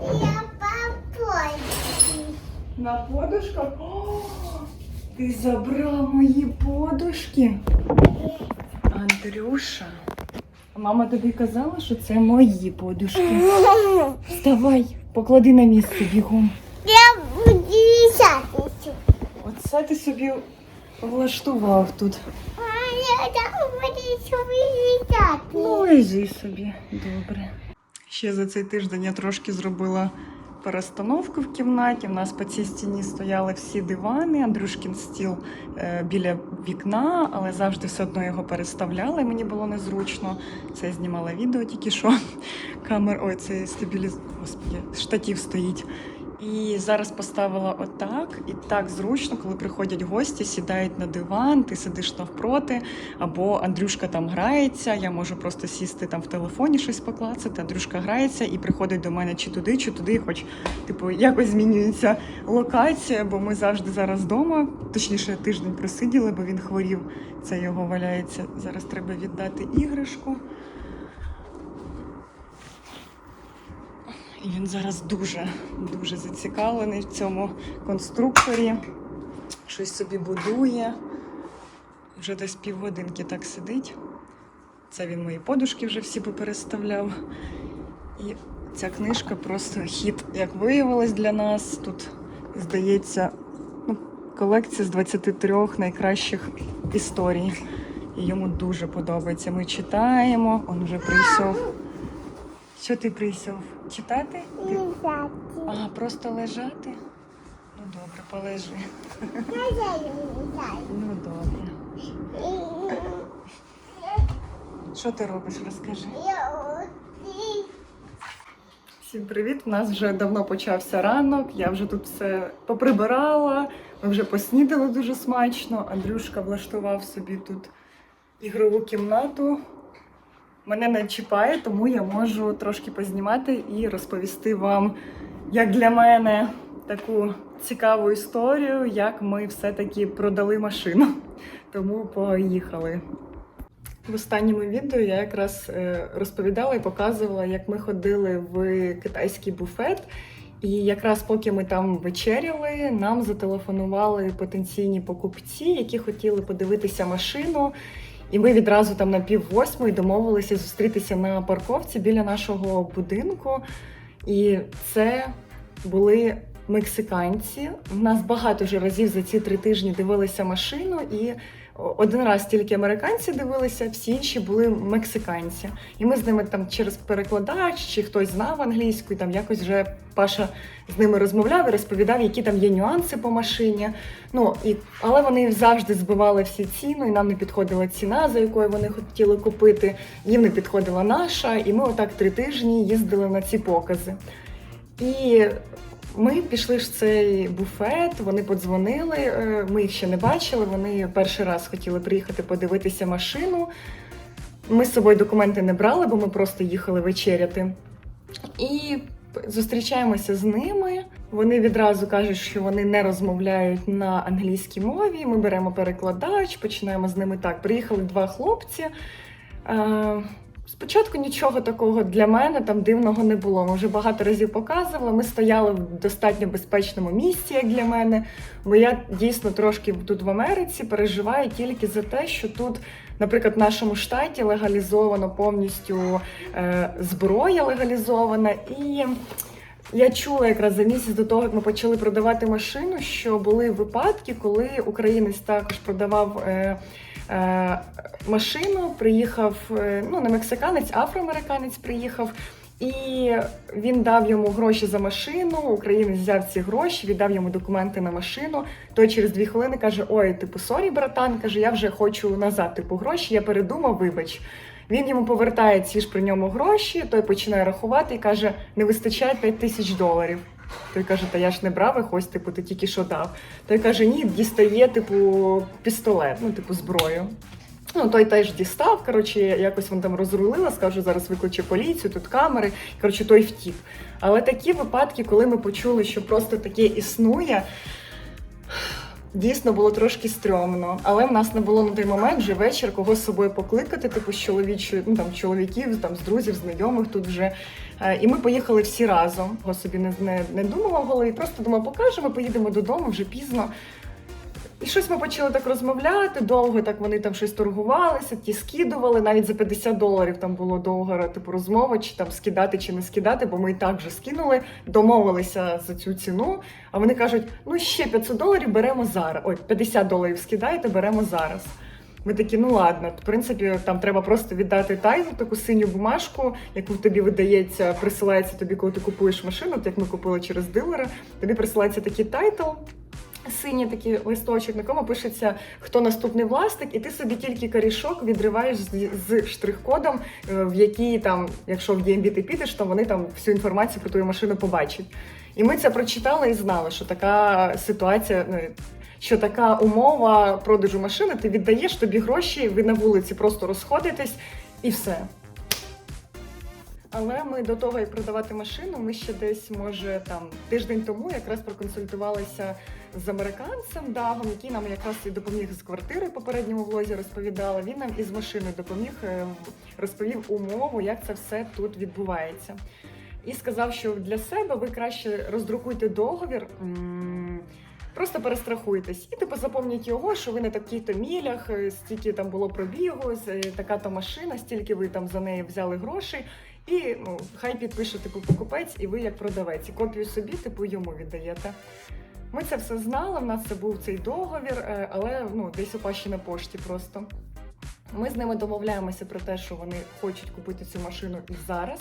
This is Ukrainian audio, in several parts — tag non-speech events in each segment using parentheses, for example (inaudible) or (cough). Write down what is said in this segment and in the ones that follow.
Я попой. На подушках? О, ти забрав мої подушки. Андрюша. Мама тобі казала, що це мої подушки. Вставай, поклади на місце бігом. Я буду сядуть. Оце ти собі влаштував тут. А я там буду собі сядати. Ну, лежи собі, добре. Ще за цей тиждень я трошки зробила перестановку в кімнаті. У нас по цій стіні стояли всі дивани, Андрюшкін стіл е, біля вікна, але завжди все одно його переставляли. Мені було незручно. Це я знімала відео тільки що. Камер, ой, це стабіліз... Господи, штатів стоїть. І зараз поставила отак, і так зручно, коли приходять гості, сідають на диван, ти сидиш навпроти, або Андрюшка там грається, я можу просто сісти там в телефоні щось поклацати, Андрюшка грається і приходить до мене чи туди, чи туди, хоч типу якось змінюється локація, бо ми завжди зараз вдома, точніше тиждень просиділи, бо він хворів. Це його валяється. Зараз треба віддати іграшку. І він зараз дуже, дуже зацікавлений в цьому конструкторі. Щось собі будує. Вже десь півгодинки так сидить. Це він мої подушки вже всі попереставляв. І ця книжка просто хіт, як виявилось для нас. Тут, здається, ну, колекція з 23 найкращих історій. І йому дуже подобається. Ми читаємо, він вже прийшов. Що ти прийшов? Читати? Ти- Сядати. А, просто лежати? Ну добре, полежи. Ну добре. Що ти робиш, розкажи. Всім привіт! У нас вже давно почався ранок. Я вже тут все поприбирала. Ми вже поснідали дуже смачно. Андрюшка влаштував собі тут ігрову кімнату. Мене не чіпає, тому я можу трошки познімати і розповісти вам, як для мене, таку цікаву історію, як ми все-таки продали машину. Тому поїхали. В останньому відео я якраз е, розповідала і показувала, як ми ходили в китайський буфет. І якраз поки ми там вечеряли, нам зателефонували потенційні покупці, які хотіли подивитися машину. І ми відразу там на пів восьмої домовилися зустрітися на парковці біля нашого будинку. І це були мексиканці. У нас багато вже разів за ці три тижні дивилися машину, і один раз тільки американці дивилися, всі інші були мексиканці. І ми з ними там через перекладач чи хтось знав англійську, і там якось вже Паша з ними розмовляв і розповідав, які там є нюанси по машині. Ну і але вони завжди збивали всі ціну, і нам не підходила ціна, за якою вони хотіли купити. Їм не підходила наша, і ми отак три тижні їздили на ці покази. І ми пішли в цей буфет, вони подзвонили. е, Ми їх ще не бачили. Вони перший раз хотіли приїхати подивитися машину. Ми з собою документи не брали, бо ми просто їхали вечеряти. І зустрічаємося з ними. Вони відразу кажуть, що вони не розмовляють на англійській мові. Ми беремо перекладач, починаємо з ними так. Приїхали два хлопці. Спочатку нічого такого для мене там дивного не було. Ми вже багато разів показували. Ми стояли в достатньо безпечному місці, як для мене. Бо я дійсно трошки тут в Америці переживаю тільки за те, що тут, наприклад, в нашому штаті легалізовано повністю е, зброя легалізована і. Я чула якраз за місяць до того, як ми почали продавати машину, що були випадки, коли українець також продавав е, машину, приїхав е, ну не мексиканець, афроамериканець приїхав. І він дав йому гроші за машину. Українець взяв ці гроші, віддав йому документи на машину. Той через дві хвилини каже: Ой, типу, сорі, братан, каже, я вже хочу назад, типу, гроші. Я передумав, вибач. Він йому повертає ці ж при ньому гроші, той починає рахувати і каже: не вистачає 5 тисяч доларів. Той каже, та я ж не брав їх, ось, типу, ти тільки що дав. Той каже, ні, дістає, типу, пістолет, ну, типу, зброю. Ну, той теж дістав. Коротше, якось він там розрулила, скажу, зараз викличе поліцію, тут камери. Коротше, той втік. Але такі випадки, коли ми почули, що просто таке існує. Дійсно було трошки стрьомно, але в нас не було на той момент вже вечір кого з собою покликати, типу з чоловічої, ну там чоловіків, там з друзів, знайомих тут вже. Е, І ми поїхали всі разом. Го собі не, не, не думала голові, просто думала, покажемо, поїдемо додому вже пізно. І щось ми почали так розмовляти, довго так вони там щось торгувалися, ті скидували, навіть за 50 доларів там було довго типу розмова, чи там скидати, чи не скидати, бо ми і так вже скинули, домовилися за цю ціну. А вони кажуть: ну ще 500 доларів беремо зараз. Ой, 50 доларів скидаєте, беремо зараз. Ми такі, ну ладно, в принципі, там треба просто віддати тайзу, таку синю бумажку, яку тобі видається, присилається тобі, коли ти купуєш машину, от як ми купили через дилера. Тобі присилається такий тайтл, синій такий листочок, на якому пишеться хто наступний власник, і ти собі тільки корішок відриваєш з, з штрих-кодом, е, в який там, якщо в DMV ти підеш, то вони там всю інформацію про твою машину побачать. І ми це прочитали і знали, що така ситуація. Ну, що така умова продажу машини, ти віддаєш тобі гроші, ви на вулиці просто розходитесь і все. Але ми до того, як продавати машину, ми ще десь, може, там тиждень тому якраз проконсультувалися з американцем Дагом, який нам якраз і допоміг з квартири попередньому влозі розповідала. Він нам із машиною допоміг, е, розповів умову, як це все тут відбувається. І сказав, що для себе ви краще роздрукуйте договір. Просто перестрахуйтесь і типу запам'ятайте його, що ви на такій-то мілях, е, стільки там було пробігу, е, така-то машина, стільки ви там за неї взяли грошей. І ну, хай підпише типу покупець, і ви як продавець. І копію собі, типу, йому віддаєте. Ми це все знали, в нас це був цей договір, е, але ну, десь упащі на пошті просто. Ми з ними домовляємося про те, що вони хочуть купити цю машину і зараз.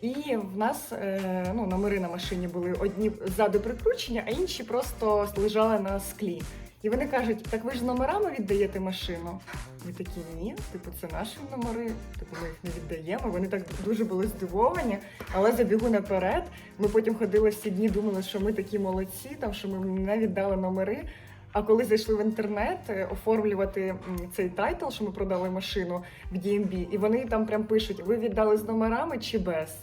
І в нас е, ну, номери на машині були одні ззаду прикручені, а інші просто лежали на склі. І вони кажуть: так ви ж номерами віддаєте машину? Ми такі ні, типу, це наші номери, типу ми їх не віддаємо. Вони так дуже були здивовані, але забігу наперед. Ми потім ходили всі дні, думали, що ми такі молодці, там що ми не віддали номери. А коли зайшли в інтернет е, оформлювати цей тайтл, що ми продали машину в DMB, і вони там прям пишуть: ви віддали з номерами чи без?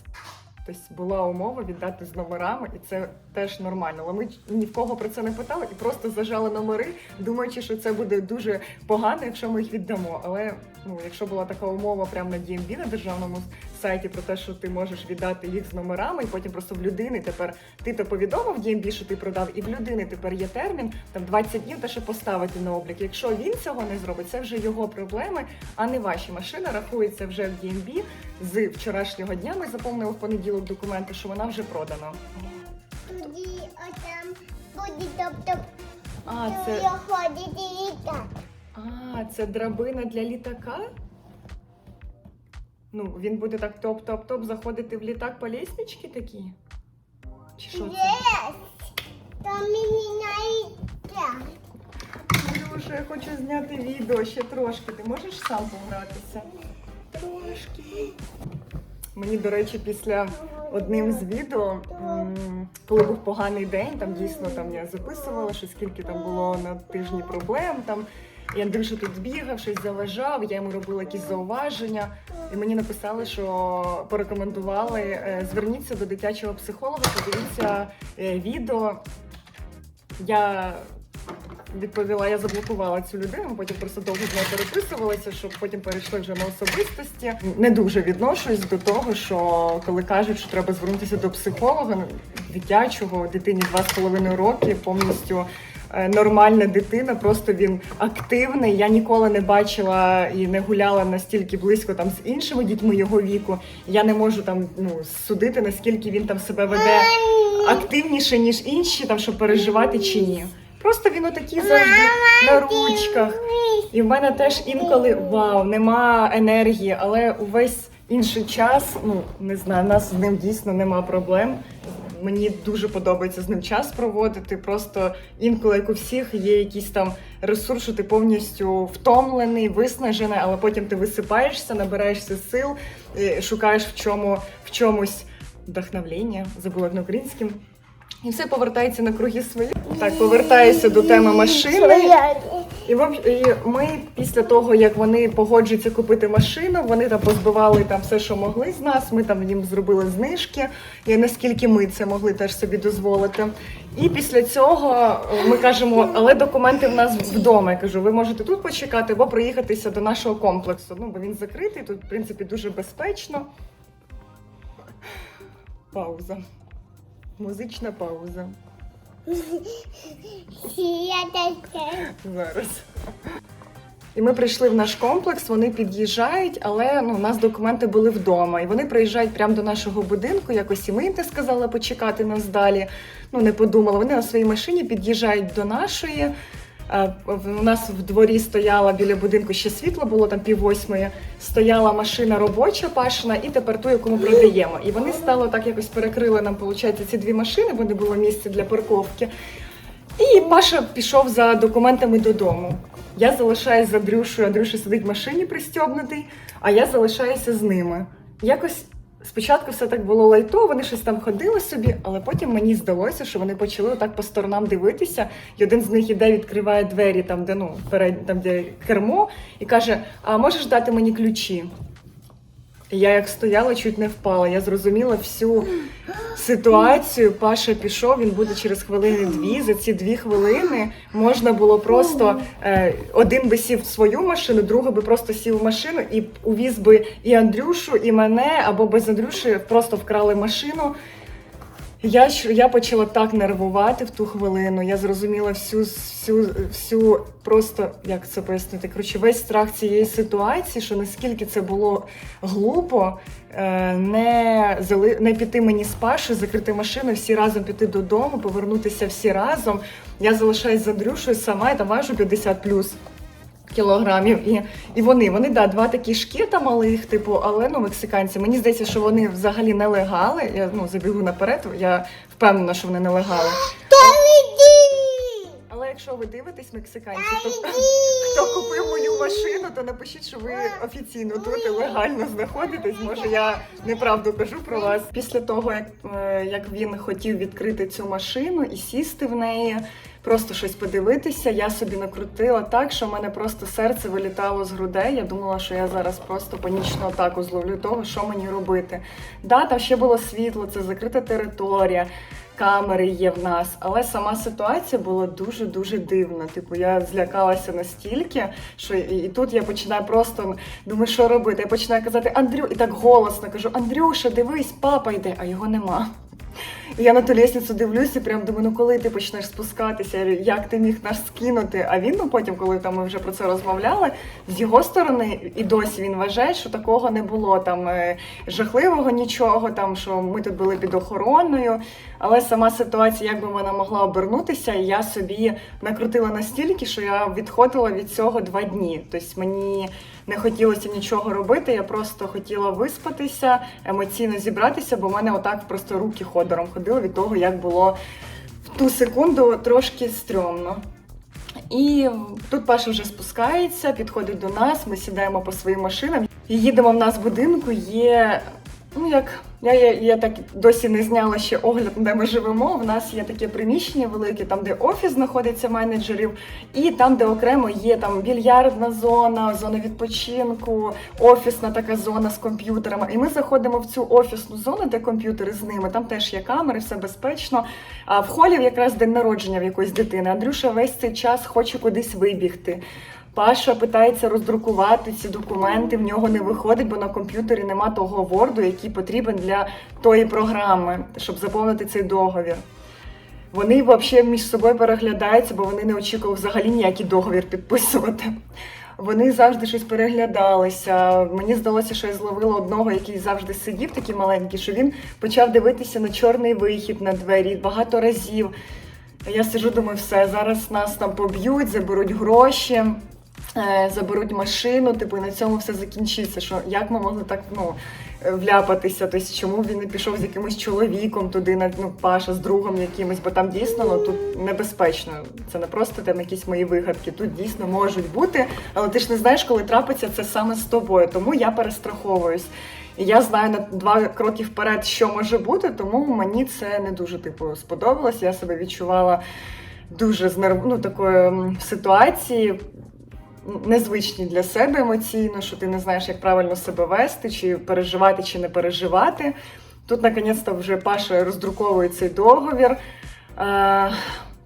Тобто була умова віддати з номерами, і це теж нормально. Але ми ні в кого про це не питали і просто зажали номери, думаючи, що це буде дуже погано, якщо ми їх віддамо. Але ну, якщо була така умова прямо на DMB на державному сайті про те, що ти можеш віддати їх з номерами, і потім просто в людини тепер ти то повідомив DMB, що ти продав, і в людини тепер є термін там 20 днів, те, що поставити на облік. Якщо він цього не зробить, це вже його проблеми, а не ваші. Машина рахується вже в DMB з вчорашнього дня. Ми заповнили в понеділок документи, що вона вже продана. Тоді отам буде топ-топ. А, Це це, ходить літак. а, це драбина для літака? Ну, він буде так топ-топ-топ заходити в літак по ліснички такі? Чи що це? Там найде. Я хочу зняти відео ще трошки. Ти можеш сам погратися? Трошки. Мені, до речі, після одним з відео, коли був поганий день, там дійсно там я записувала, що скільки там було на тижні проблем. Там і Андрюша тут бігав, щось заважав, я йому робила якісь зауваження. І мені написали, що порекомендували е, зверніться до дитячого психолога, подивіться е, відео. Я відповіла, я заблокувала цю людину, потім просто довго з нею переписувалася, щоб потім перейшли вже на особистості. Не дуже відношусь до того, що коли кажуть, що треба звернутися до психолога ну, дитячого, дитині 2,5 роки, повністю. Е, Нормальна дитина, просто він активний. Я ніколи не бачила і не гуляла настільки близько там з іншими дітьми його віку. Я не можу там ну судити, наскільки він там себе веде активніше, ніж інші, там щоб переживати чи ні. Просто він отакий завжди на ручках. І в мене теж інколи вау, нема енергії, але увесь інший час, ну не знаю, у нас з ним дійсно нема проблем. Мені дуже подобається з ним час проводити. Просто інколи, як у всіх, є якісь там ресурс, що ти повністю втомлений, виснажений, але потім ти висипаєшся, набираєшся сил, е, шукаєш в чому в чомусь вдохновлення, забула на українським. І все повертається на круги свої. Так, повертаюся до теми машини. І, ми після того, як вони погоджуються купити машину, вони там позбивали там все, що могли з нас. Ми там їм зробили знижки, і наскільки ми це могли теж собі дозволити. І після цього е, ми кажемо, але документи в нас вдома. Я кажу, ви можете тут почекати або приїхатися до нашого комплексу. Ну, бо він закритий, тут, в принципі, дуже безпечно. Пауза. Музична пауза. Зараз. І ми прийшли в наш комплекс, вони під'їжджають, але ну, у нас документи були вдома. І вони приїжджають прямо до нашого будинку. Якось і ми їм не сказали почекати нас далі. Ну, не подумали. Вони на своїй машині під'їжджають до нашої. У нас в дворі стояла біля будинку ще світло було там пів восьмої. Стояла машина робоча пашина, і тепер ту, яку ми продаємо. І вони стало так якось перекрили нам, виходить, ці дві машини, бо не було місця для парковки. І Паша пішов за документами додому. Я залишаюсь з Андрюшою, Андрюша сидить в машині пристьобнутий, а я залишаюся з ними. Якось спочатку все так було лайтово, вони щось там ходили собі, але потім мені здалося, що вони почали отак по сторонам дивитися. І один з них іде, відкриває двері, там, де ну, перед, там, де кермо, і каже: А можеш дати мені ключі? Я як стояла, чуть не впала. Я зрозуміла всю ситуацію. Паша пішов, він буде через хвилини дві. За ці дві хвилини можна було просто е, один би сів в свою машину, другий би просто сів в машину і увіз би і Андрюшу, і мене, або без Андрюші просто вкрали машину. Я, ж- я почала так нервувати в ту хвилину. Я зрозуміла всю, всю, всю просто як це пояснити. Коротше, весь страх цієї ситуації, що наскільки це було глупо е, не, зали, не піти мені з Пашою, закрити машину, всі разом піти додому, повернутися всі разом. Я залишаюсь з Андрюшою сама, я там важу 50 плюс кілограмів. І, і вони, вони, да, два такі шкіта малих, типу, але ну, мексиканці. Мені здається, що вони взагалі нелегали. Я ну, забігу наперед, я впевнена, що вони нелегали. Але якщо ви дивитесь мексиканці, то (laughs) хто купив мою машину, то напишіть, що ви офіційно тут і легально знаходитесь. Може, я неправду кажу про вас. Після того, як, е, як він хотів відкрити цю машину і сісти в неї, просто щось подивитися, я собі накрутила так, що в мене просто серце вилітало з грудей. Я думала, що я зараз просто панічну атаку зловлю того, що мені робити. Да, там ще було світло, це закрита територія камери є в нас, але сама ситуація була дуже дуже дивна. Типу, я злякалася настільки, що і тут я починаю просто думаю, що робити. Я починаю казати Андрю, і так голосно кажу: Андрюша, дивись, папа йде, а його нема. І я на ту лісницю дивлюся, і прям думаю, ну коли ти почнеш спускатися, як ти міг нас скинути? А він, ну потім, коли там ми вже про це розмовляли, з його сторони і досі він вважає, що такого не було там е, жахливого нічого, там що ми тут були під охороною. Але сама ситуація, як би вона могла обернутися, я собі накрутила настільки, що я відходила від цього два дні. Тобто мені не хотілося нічого робити. Я просто хотіла виспатися, емоційно зібратися, бо в мене отак просто руки ходором ходила від того, як було в ту секунду трошки стрьомно. І тут Паша вже спускається, підходить до нас. Ми сідаємо по своїм машинам і їдемо в нас в будинку. Є ну як я, я, я так досі не зняла ще огляд, де ми живемо. В нас є таке приміщення велике, там де офіс знаходиться менеджерів, і там, де окремо є там більярдна зона, зона відпочинку, офісна така зона з комп'ютерами. І ми заходимо в цю офісну зону, де комп'ютери з ними. Там теж є камери, все безпечно. А в холі якраз день народження в якоїсь дитини. Андрюша весь цей час хоче кудись вибігти. Паша питається роздрукувати ці документи, в нього не виходить, бо на комп'ютері нема того ворду, який потрібен для тої програми, щоб заповнити цей договір. Вони взагалі між собою переглядаються, бо вони не очікували взагалі ніякий договір підписувати. Вони завжди щось переглядалися. Мені здалося, що я зловила одного, який завжди сидів, такий маленький, що він почав дивитися на чорний вихід на двері багато разів. Я сижу, думаю, все, зараз нас там поб'ють, заберуть гроші, заберуть машину, типу, і на цьому все закінчиться. Що як ми могли так ну, е, вляпатися? Тобто, чому він не пішов з якимось чоловіком туди, ну, Паша з другом якимось, бо там дійсно ну, тут небезпечно. Це не просто там якісь мої вигадки. Тут дійсно можуть бути, але ти ж не знаєш, коли трапиться це саме з тобою. Тому я перестраховуюсь. І я знаю на два кроки вперед, що може бути, тому мені це не дуже типу сподобалось. Я себе відчувала дуже знерв... ну, такої м, ситуації. Незвичні для себе емоційно, що ти не знаєш, як правильно себе вести, чи переживати, чи не переживати. Тут, наконець-то, вже Паша роздруковує цей договір. Е,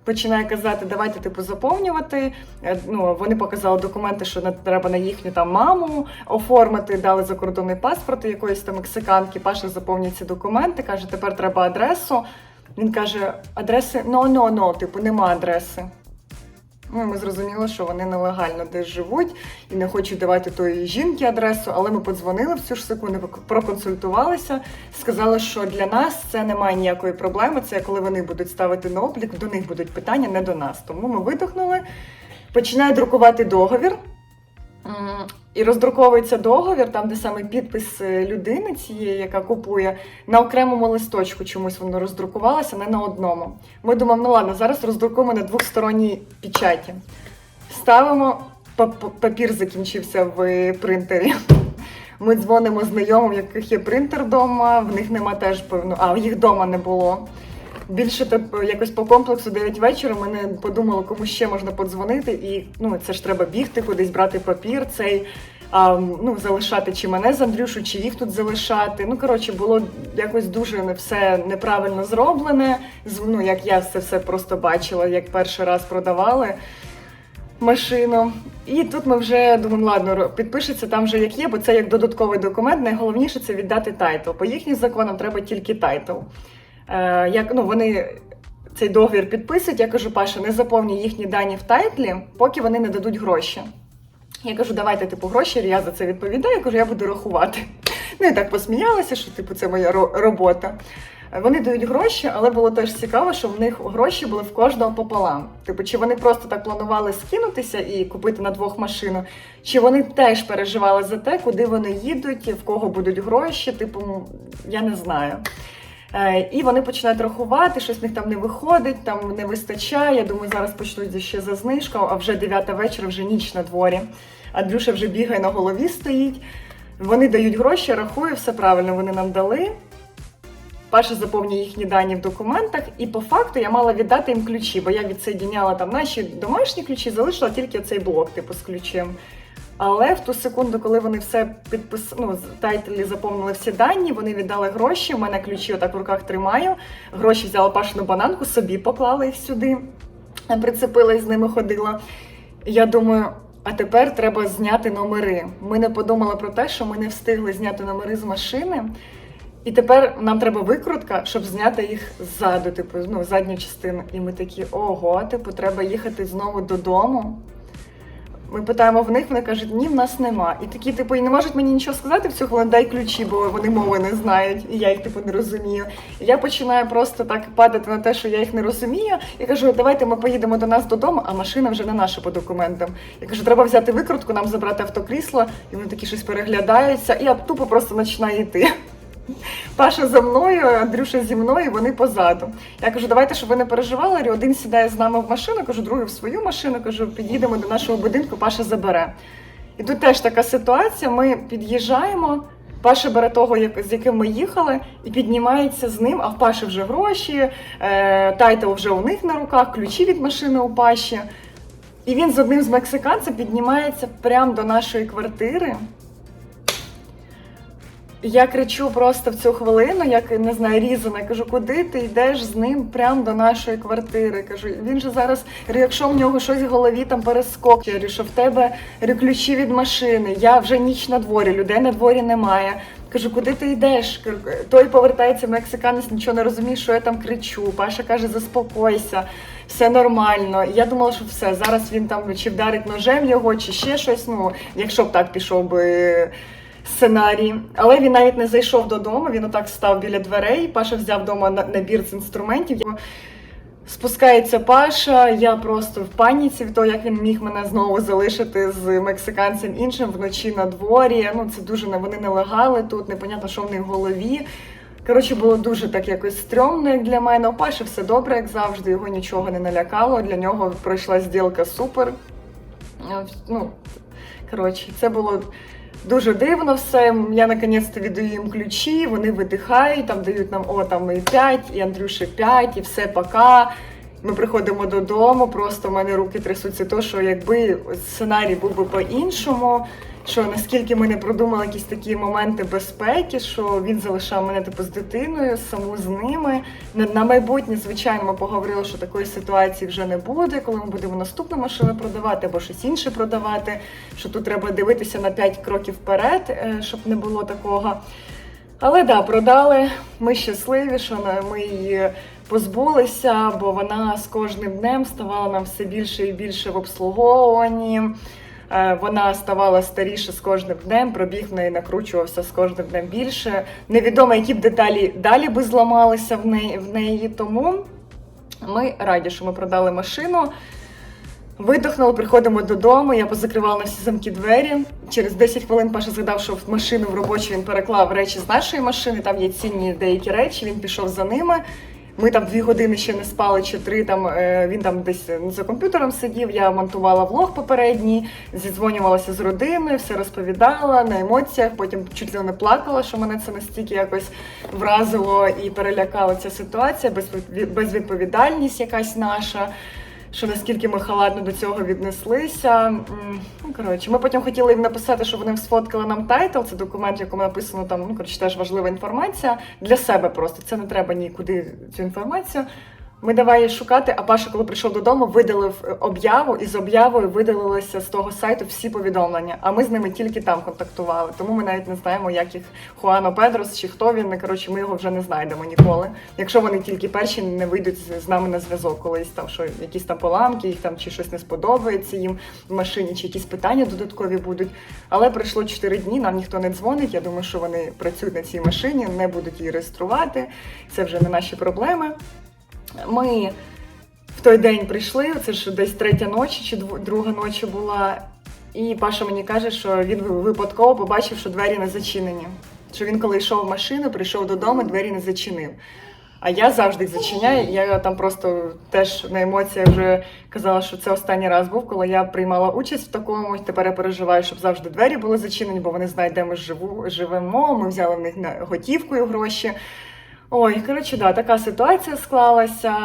починає казати, давайте типу заповнювати. Е, Ну, вони показали документи, що треба на їхню там маму оформити, дали закордонний паспорт якоїсь там мексиканки. Паша заповнює ці документи, каже, тепер треба адресу. Він каже, адреси no, no, no, типу, нема адреси. Ну, ми зрозуміли, що вони нелегально десь живуть і не хочуть давати тої жінки адресу, але ми подзвонили в цю ж секунду, проконсультувалися, сказали, що для нас це немає ніякої проблеми. Це коли вони будуть ставити на облік, до них будуть питання, не до нас. Тому ми видихнули, починає друкувати договір. І роздруковується договір, там, де саме підпис е, людини цієї, яка купує, на окремому листочку чомусь воно роздрукувалося, не на одному. Ми думаємо, ну ладно, зараз роздрукуємо на двохсторонній печаті. Ставимо, папір закінчився в принтері. Ми дзвонимо знайомим, в яких є принтер вдома, в них нема теж певно, а в їх вдома не було. Більше так, якось по комплексу 9 вечора ми не подумали, кому ще можна подзвонити, і ну це ж треба бігти кудись, брати папір, цей а, ну, залишати чи мене з Андрюшу, чи їх тут залишати. Ну коротше, було якось дуже не все неправильно зроблене. Ну, як я це все просто бачила, як перший раз продавали машину. І тут ми вже думаємо, ладно, підпишеться там вже як є, бо це як додатковий документ. Найголовніше це віддати тайтл. По їхнім законам треба тільки тайтл. Е, як ну вони цей договір підписують, я кажу, Паша, не заповнюй їхні дані в тайтлі, поки вони не дадуть гроші. Я кажу, давайте типу гроші, я за це відповідаю. Я кажу, я буду рахувати. (laughs) Ну і так посміялася, що типу це моя робота. Е, Вони дають гроші, але було теж цікаво, що в них гроші були в кожного пополам. Типу, чи вони просто так планували скинутися і купити на двох машину, чи вони теж переживали за те, куди вони їдуть, в кого будуть гроші, типу, я не знаю. Е, І вони починають рахувати, щось в них там не виходить, там не вистачає. Я думаю, зараз почнуть ще за знижку, а вже 9 вечора, вже ніч на дворі. Андрюша вже бігає на голові стоїть. Вони дають гроші, рахує, все правильно вони нам дали. Паша заповнює їхні дані в документах, і по факту я мала віддати їм ключі, бо я відсоєдіняла там наші домашні ключі, залишила тільки цей блок, типу, з ключем. Але в ту секунду, коли вони все підпис... ну, тайтлі заповнили всі дані, вони віддали гроші. У мене ключі отак в руках тримаю. Гроші взяла пашину бананку, собі поклала їх сюди, прицепила і з ними ходила. Я думаю, а тепер треба зняти номери. Ми не подумали про те, що ми не встигли зняти номери з машини. І тепер нам треба викрутка, щоб зняти їх ззаду, типу, ну, задню частину. І ми такі, ого, типу, треба їхати знову додому. Ми питаємо в них, вони кажуть, ні, в нас нема. І такі, типу, і не можуть мені нічого сказати в хвилину, дай ключі, бо вони мови не знають, і я їх типу не розумію. І я починаю просто так падати на те, що я їх не розумію. І кажу, давайте ми поїдемо до нас додому, а машина вже не наша по документам. Я кажу, треба взяти викрутку, нам забрати автокрісло, і вони такі щось переглядаються, і я тупо просто починаю йти. Паша за мною, Андрюша зі мною, вони позаду. Я кажу, давайте, щоб ви не переживали. Один сідає з нами в машину, кажу, другий в свою машину, кажу, під'їдемо до нашого будинку, Паша забере. І тут теж така ситуація. Ми під'їжджаємо. Паша бере того, з яким ми їхали, і піднімається з ним, а в Паші вже гроші, е, тайтл вже у них на руках, ключі від машини у Паші. І він з одним з мексиканців піднімається прямо до нашої квартири. Я кричу просто в цю хвилину, як не знаю, різана. Кажу, куди ти йдеш з ним прямо до нашої квартири? Кажу, він же зараз, якщо в нього щось в голові там перескок, я що в тебе ключі від машини, я вже ніч на дворі, людей на дворі немає. Кажу, куди ти йдеш? Той повертається мексиканець, нічого не розуміє, що я там кричу. Паша каже, заспокойся, все нормально. Я думала, що все, зараз він там чи вдарить ножем його, чи ще щось. Ну, якщо б так пішов би сценарій. Але він навіть не зайшов додому, він отак став біля дверей. Паша взяв вдома на- набір з інструментів. Спускається Паша, я просто в паніці від того, як він міг мене знову залишити з мексиканцем іншим вночі на дворі. Ну це дуже не- вони нелегали тут, непонятно, що в них в голові. Коротше, було дуже так якось стрьомно, як для мене. У Паші все добре, як завжди, його нічого не налякало. Для нього пройшла зділка супер. Е, Ну, коротше, це було дуже дивно все. Я наконець-то віддаю їм ключі, вони видихають, там дають нам о, там і 5, і Андрюші 5, і все пока. Ми приходимо додому, просто в мене руки трясуться, то що якби сценарій був би по-іншому, що наскільки ми не продумали якісь такі моменти безпеки, що він залишав мене типу з дитиною, саму з ними. На, майбутнє, звичайно, ми поговорили, що такої ситуації вже не буде, коли ми будемо наступну машину продавати або щось інше продавати. Що тут треба дивитися на 5 кроків вперед, е, щоб не було такого. Але да, продали. Ми щасливі, що ми її позбулися, бо вона з кожним днем ставала нам все більше і більше в обслуговуванні. Е, Вона ставала старіше з кожним днем, пробіг в неї накручувався з кожним днем більше. Невідомо, які б деталі далі би зламалися в неї, в неї. Тому ми раді, що ми продали машину. Видохнули, приходимо додому. Я позакривала на всі замки двері. Через 10 хвилин Паша згадав, що в машину в робочу він переклав речі з нашої машини. Там є цінні деякі речі. Він пішов за ними. Ми там дві години ще не спали, чи три. Там е, він там десь за комп'ютером сидів. Я монтувала влог попередній, зідзвонювалася з родиною, все розповідала на емоціях. Потім чуть ли не плакала, що мене це настільки якось вразило і перелякала ця ситуація, безвід- безвідповідальність якась наша що наскільки ми халатно до цього віднеслися. Ну, коротше, ми потім хотіли їм написати, що вони сфоткали нам тайтл. Це документ, в якому написано там, ну коротше, теж важлива інформація для себе просто. Це не треба нікуди цю інформацію. Ми давай шукати, а Паша, коли прийшов додому, видалив е, об'яву, і з об'явою видалилися з того сайту всі повідомлення. А ми з ними тільки там контактували. Тому ми навіть не знаємо, як їх Хуано Педрос чи хто він. Коротше, ми його вже не знайдемо ніколи. Якщо вони тільки перші не вийдуть з нами на зв'язок, колись там що якісь там поламки, їх там чи щось не сподобається їм в машині, чи якісь питання додаткові будуть. Але пройшло 4 дні, нам ніхто не дзвонить. Я думаю, що вони працюють на цій машині, не будуть її реєструвати. Це вже не наші проблеми. Ми в той день прийшли, це ж десь третя ночі чи друга ночі була. І Паша мені каже, що він випадково побачив, що двері не зачинені. Що він, коли йшов в машину, прийшов додому, двері не зачинив. А я завжди їх зачиняю. Я там просто теж на емоціях вже казала, що це останній раз був, коли я приймала участь в такому. Тепер я переживаю, щоб завжди двері були зачинені, бо вони знають, де ми живу, живемо. Ми взяли в них готівкою гроші. Ой, коротше, да, така ситуація склалася.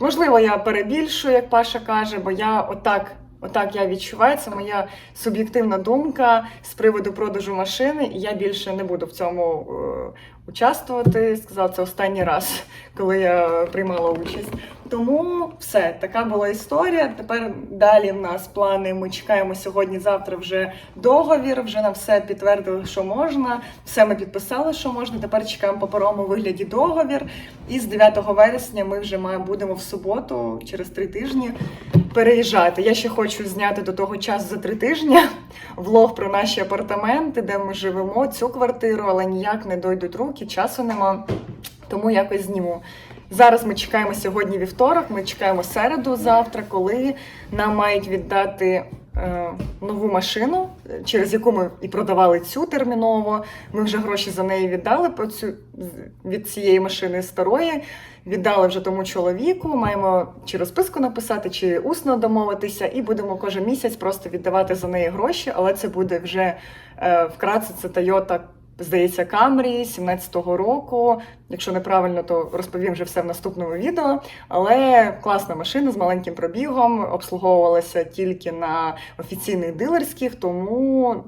Можливо, я перебільшую, як Паша каже, бо я отак, отак я відчуваю. Це моя суб'єктивна думка з приводу продажу машини, і я більше не буду в цьому е, участвувати. Сказала, це останній раз, коли я приймала участь. Тому все, така була історія. Тепер далі в нас плани. Ми чекаємо сьогодні-завтра вже договір. Вже нам все підтвердили, що можна. Все ми підписали, що можна. Тепер чекаємо паперовому вигляді договір. І з 9 вересня ми вже маємо будемо в суботу, через три тижні, переїжджати. Я ще хочу зняти до того часу за три тижні (laughs) влог про наші апартаменти, де ми живемо, цю квартиру, але ніяк не дойдуть руки, часу нема. Тому якось зніму. Зараз ми чекаємо сьогодні вівторок, ми чекаємо середу завтра, коли нам мають віддати нову машину, е, через яку ми і продавали цю терміново. Ми вже гроші за неї віддали по цю, від цієї машини старої. Віддали вже тому чоловіку. Маємо чи розписку написати, чи усно домовитися, і будемо кожен місяць просто віддавати за неї гроші, але це буде вже е, вкратце це Toyota Здається, Камрі 17-го року. Якщо неправильно, то розповім вже все в наступному відео. Але класна машина з маленьким пробігом, обслуговувалася тільки на офіційних дилерських, тому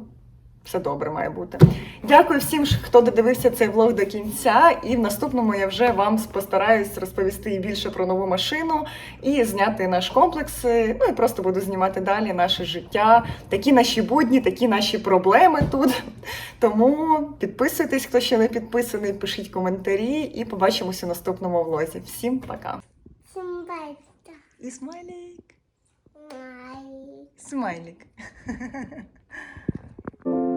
все добре має бути. Дякую всім, хто додивився цей влог до кінця. І в наступному я вже вам постараюсь розповісти і більше про нову машину і зняти наш комплекс. Ну і просто буду знімати далі наше життя. Такі наші будні, такі наші проблеми тут. (laughs) Тому підписуйтесь, хто ще не підписаний, пишіть коментарі і побачимося в наступному влозі. Всім пока! Всім бачите. І смайлик! Май. Смайлик. (laughs)